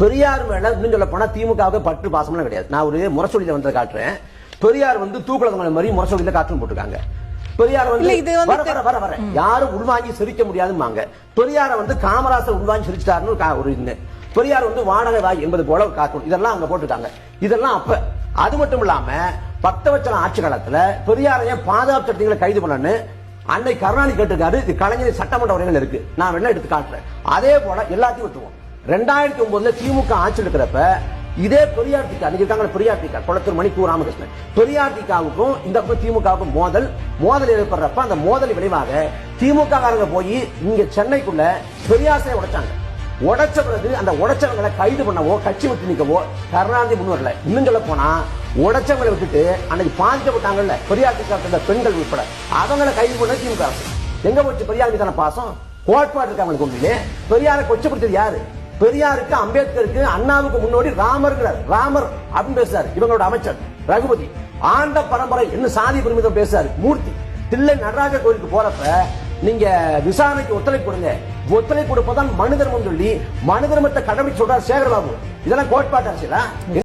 பெரியார் மேல இன்னும் சொல்ல போனா திமுகவுக்கு பற்று பாசம்லாம் கிடையாது. நான் ஒரு முரசொலியில வந்து காட்டுறேன். பெரியார் வந்து தூக்குளங்க மாதிரி முரசொலியில கார்ட்டூன் போட்டிருக்காங்க. பெரியார் வந்து வர வர வர வர. யாரும் உள்வாங்கி சிரிக்க முடியாதுமாங்க பெரியார வந்து காமராசர் உள்வாங்கி சிரிச்சிட்டாருன்னு ஒரு இது. பெரியார் வந்து வாடகை வாய் என்பது போல கார்ட்டூன். இதெல்லாம் அங்க போட்டிருக்காங்க. இதெல்லாம் அப்ப. அது மட்டும் இல்லாம பக்தவச்சன ஆட்சி காலத்துல பெரியாரைய பாதுகாப்பு சட்டங்களை கைது பண்ணனு அன்னை கருணாநிதி கேட்டிருக்காரு. இது கலைஞர் சட்டமன்ற உரைகள் இருக்கு. நான் வேணா எடுத்து காட்டுறேன். அதே போல எல்லாத்தையும் விட்டுருவோம் ரெண்டாயிரத்தி ஒன்பதுல திமுக ஆட்சி எடுக்கிறப்ப இதே பெரியார் திகா அன்னைக்கு இருக்காங்க பெரியார் திகா குளத்தூர் மணிக்கூர் ராமகிருஷ்ணன். பெரியார் திகாவுக்கும் இந்த பக்கம் திமுகவுக்கும் மோதல். மோதல் ஏற்படுறப்ப அந்த மோதல் விளைவாக திமுக காரங்க போய் இங்க சென்னைக்குள்ள பெரியாசை உடைச்சாங்க. உடைச்ச பிறகு அந்த உடைச்சவங்களை கைது பண்ணவோ கட்சி விட்டு நிற்கவோ கருணாநிதி முன் வரல. இன்னும் சொல்ல போனா உடைச்சவங்களை விட்டுட்டு அன்னைக்கு பாதிக்கப்பட்டாங்கல்ல பெரியார் திட்டத்தில் பெண்கள் உட்பட. அவங்களை கைது பண்ண திமுக எங்க போச்சு பெரியார் மீதான பாசம்? கோட்பாடு இருக்கு அவங்களுக்கு உண்மையிலே. பெரியாரை கொச்சப்படுத்தது யாரு? பெரியாருக்கு அம்பேத்கருக்கு அண்ணாவுக்கு முன்னோடி ராமர்ங்கிறார். ராமர் அப்படின்னு பேசுறாரு. இவங்களோட அமைச்சர் ரகுபதி. ஆண்ட பரம்பரை என்ன சாதி பெருமிதம் பேசுறாரு? மூர்த்தி. தில்லை நடராஜ கோயிலுக்கு போறப்ப நீங்க விசாரணைக்கு ஒத்துழைப்பு கொடுங்க. ஒத்துழைப்பு கொடுப்பதான் மனு தர்மம் சொல்லி மனு தர்மத்தை கடைபிடிச்சு சொல்றாரு சேகரபாபு. இதெல்லாம் கோட்பாட்டு அரசியலா?